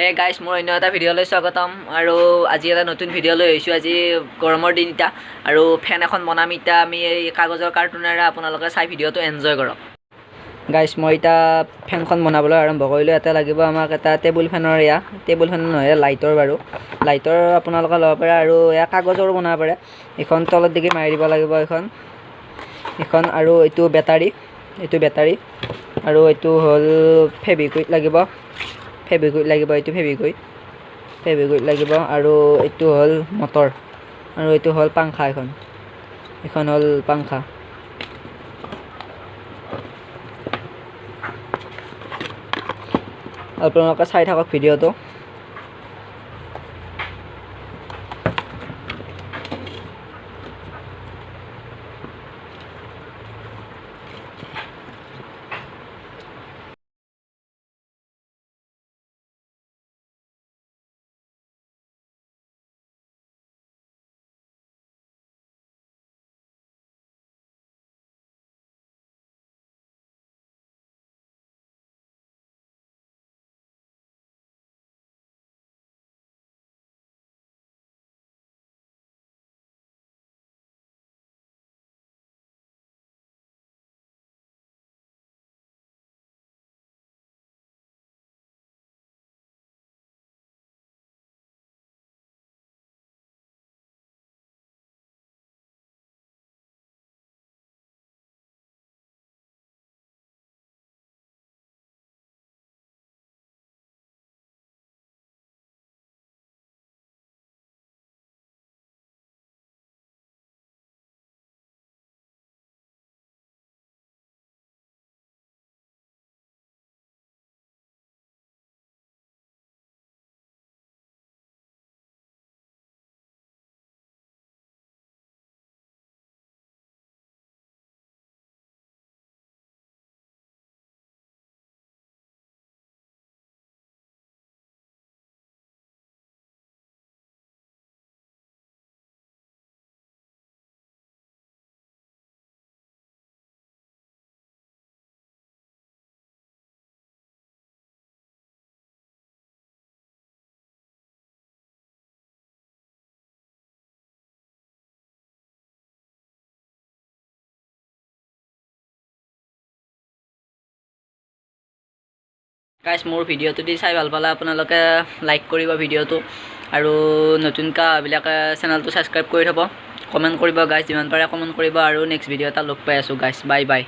হে গাইছ মোৰ অন্য এটা ভিডিঅ'লৈ স্বাগতম। আৰু আজি এটা নতুন ভিডিঅ' লৈ আহিছোঁ। আজি গৰমৰ দিন এতিয়া। আৰু ফেন এখন বনাম এতিয়া। আমি এই কাগজৰ কাৰ্টুনেৰে আপোনালোকে চাই ভিডিঅ'টো এনজয় কৰক। গাইছ মই এতিয়া ফেনখন বনাবলৈ আৰম্ভ কৰিলোঁ। ইয়াতে লাগিব আমাক এটা টেবুল ফেনৰ এয়া। টেবুল ফেন নহয় লাইটৰ বাৰু। লাইটৰ আপোনালোকে ল'ব পাৰে আৰু এয়া কাগজৰো বনাব পাৰে। এইখন তলত দিগি মাৰি দিব লাগিব এইখন। এইখন আৰু এইটো বেটাৰী। এইটো বেটাৰী। আৰু এইটো হ'ল ফেভিকুইক লাগিব। ফেভিকুইক লাগিব এইটো ফেভিকুইক ফেভিকুইক লাগিব আৰু এইটো হ'ল মটৰ। আৰু এইটো হ'ল পাংখা এখন। এইখন হ'ল পাংখা। আপোনালোকে চাই থাকক ভিডিঅ'টো। গাইছ মোৰ ভিডিঅ'টো দি চাই ভাল পালে। আপোনালোকে লাইক কৰিব ভিডিঅ'টো। আৰু নতুনকৈ অহাবিলাকে চেনেলটো ছাবস্ক্ৰাইব কৰি থ'ব। কমেণ্ট কৰিব গাইছ যিমান পাৰে কমেণ্ট কৰিব। আৰু নেক্সট ভিডিঅ' এটা লগ পাই আছোঁ গাইছ বাই বাই